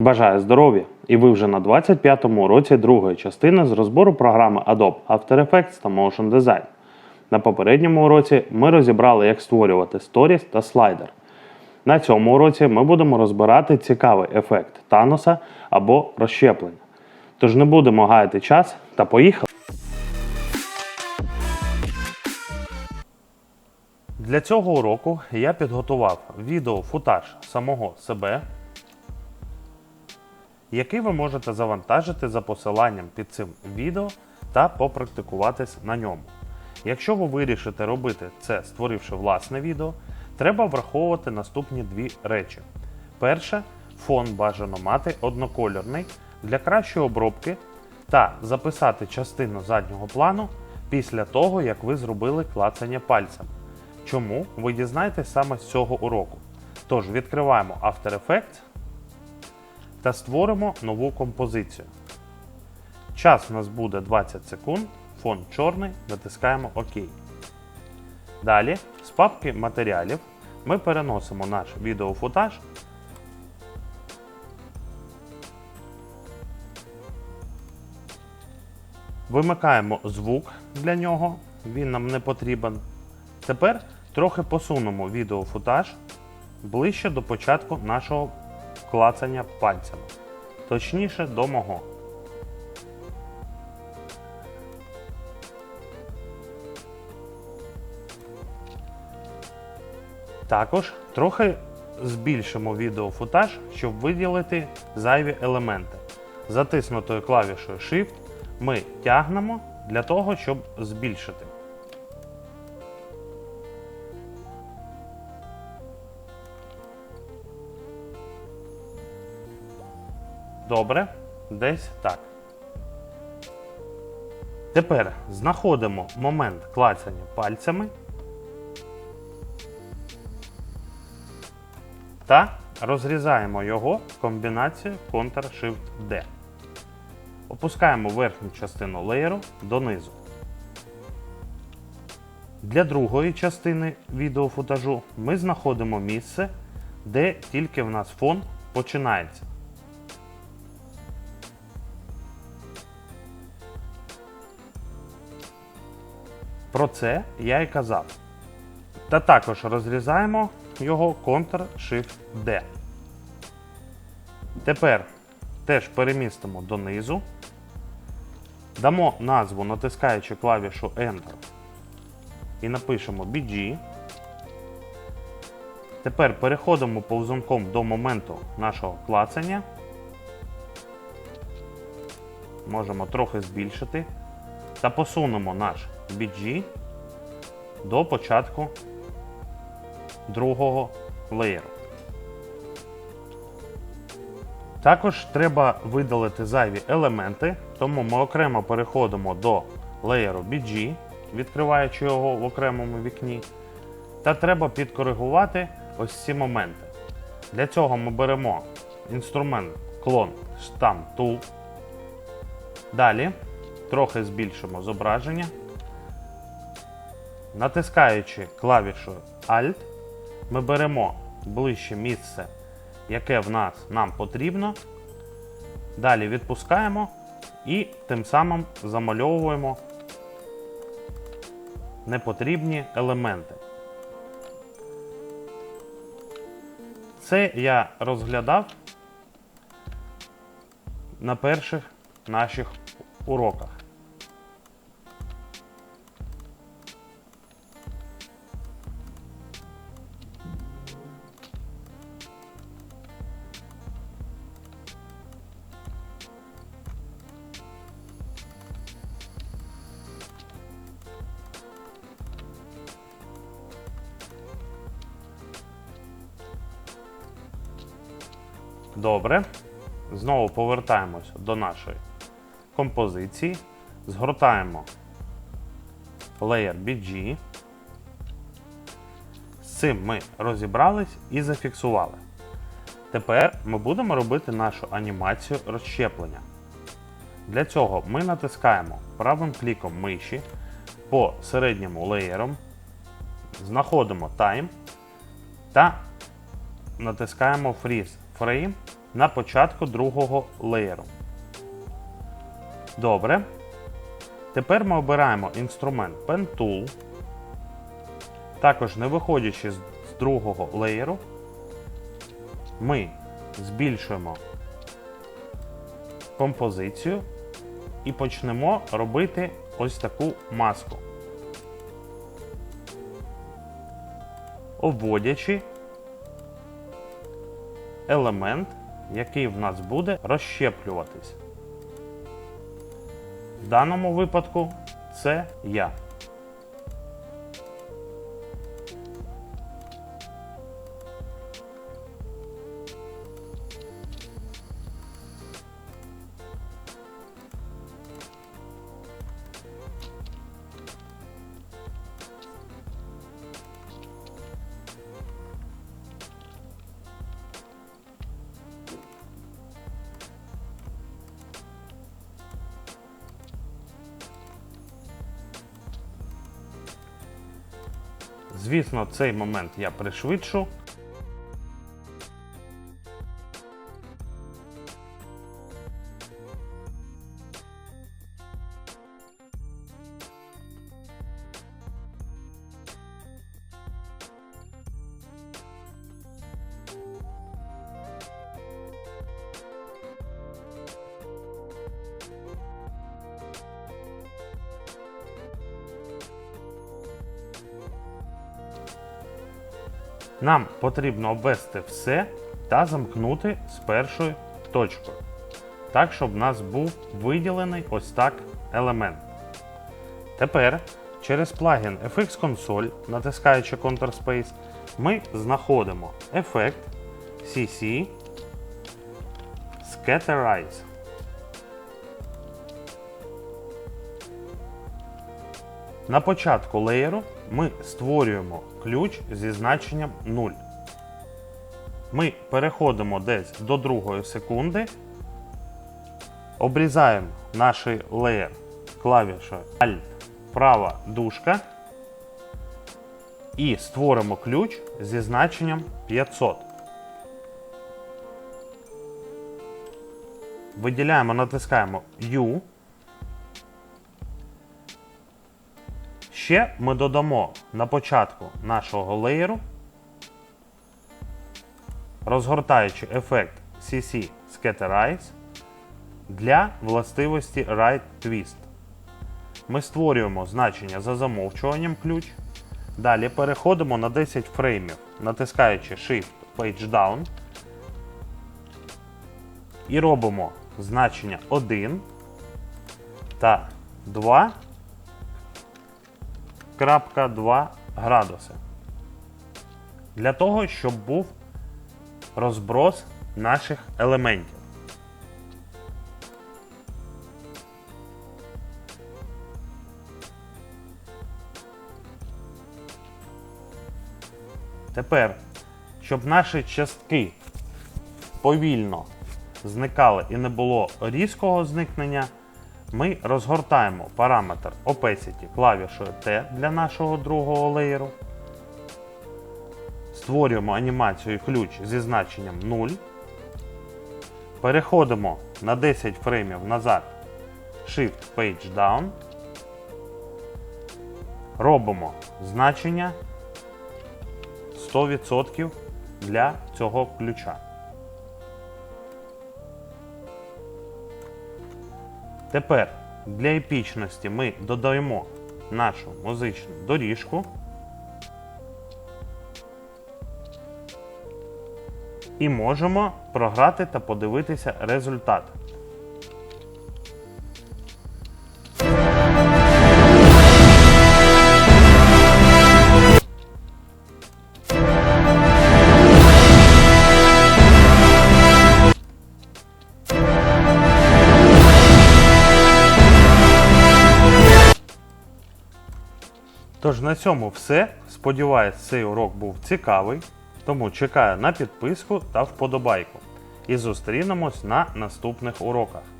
Бажаю здоров'я! І ви вже на 25-му уроці другої частини з розбору програми Adobe After Effects та Motion Design. На попередньому уроці ми розібрали, як створювати сторіс та слайдер. На цьому уроці ми будемо розбирати цікавий ефект Таноса або розщеплення. Тож не будемо гаяти час та поїхали! Для цього уроку я підготував відеофутаж самого себе який ви можете завантажити за посиланням під цим відео та попрактикуватись на ньому. Якщо ви вирішите робити це, створивши власне відео, треба враховувати наступні дві речі. Перше, фон бажано мати однокольорний для кращої обробки та записати частину заднього плану після того, як ви зробили клацання пальцем. Чому ви дізнаєтесь саме з цього уроку? Тож відкриваємо After Effects та створимо нову композицію. Час у нас буде 20 секунд, фон чорний, натискаємо ОК. Далі з папки матеріалів ми переносимо наш відеофутаж. Вимикаємо звук для нього, він нам не потрібен. Тепер трохи посунемо відеофутаж ближче до початку нашого клацання пальцями, точніше до мого. Також трохи збільшимо відеофутаж, щоб виділити зайві елементи. Затиснутою клавішою Shift ми тягнемо для того, щоб збільшити. Добре, десь так. Тепер знаходимо момент клацання пальцями та розрізаємо його в комбінацію Ctrl-Shift-D. Опускаємо верхню частину леєру донизу. Для другої частини відеофутажу ми знаходимо місце, де тільки в нас фон починається. Про це я і казав. Та також розрізаємо його Ctrl-Shift-D. Тепер теж перемістимо донизу. Дамо назву, натискаючи клавішу Enter. І напишемо BG. Тепер переходимо повзунком до моменту нашого клацання. Можемо трохи збільшити. Та посунемо наш BG до початку другого леєру. Також треба видалити зайві елементи, тому ми окремо переходимо до леєру BG, відкриваючи його в окремому вікні. Та треба підкоригувати ось ці моменти. Для цього ми беремо інструмент клон Stamp Tool. Далі трохи збільшимо зображення. Натискаючи клавішою Alt, ми беремо ближче місце, яке в нас нам потрібно. Далі відпускаємо і тим самим замальовуємо непотрібні елементи. Це я розглядав на перших наших уроках. Добре. Знову повертаємось до нашої композиції. Згортаємо Layer BG. З цим ми розібрались і зафіксували. Тепер ми будемо робити нашу анімацію розщеплення. Для цього ми натискаємо правим кліком миші по середньому леєром, знаходимо Time та натискаємо Freeze Frame на початку другого леєру. Добре. Тепер ми обираємо інструмент Pen Tool. Також не виходячи з другого леєру, ми збільшуємо композицію і почнемо робити ось таку маску. Обводячи елемент, який в нас буде розщеплюватись. В даному випадку це я. Звісно, цей момент я пришвидшу. Нам потрібно обвести все та замкнути з першою точкою. Так, щоб в нас був виділений ось так елемент. Тепер через плагін FX Console, натискаючи Ctrl Space, ми знаходимо ефект CC Scatterize. На початку леєру ми створюємо ключ зі значенням 0. Ми переходимо десь до другої секунди, обрізаємо наш леєр клавішою Alt права дужка і створимо ключ зі значенням 500. Виділяємо, натискаємо U. Ще ми додамо на початку нашого леєру, розгортаючи ефект CC Scatterize для властивості Right Twist. Ми створюємо значення за замовчуванням ключ. Далі переходимо на 10 фреймів, натискаючи Shift Page Down. І робимо значення 1 та 2 0,2 градуси. Для того, щоб був розброс наших елементів. Тепер, щоб наші частки повільно зникали і не було різкого зникнення, ми розгортаємо параметр Opacity клавішою T для нашого другого леєру. Створюємо анімацію ключ зі значенням 0. Переходимо на 10 фреймів назад Shift Page Down. Робимо значення 100% для цього ключа. Тепер для епічності ми додаємо нашу музичну доріжку. І можемо програти та подивитися результат. Тож на цьому все. Сподіваюсь, цей урок був цікавий. Тому чекаю на підписку та вподобайку. І зустрінемось на наступних уроках.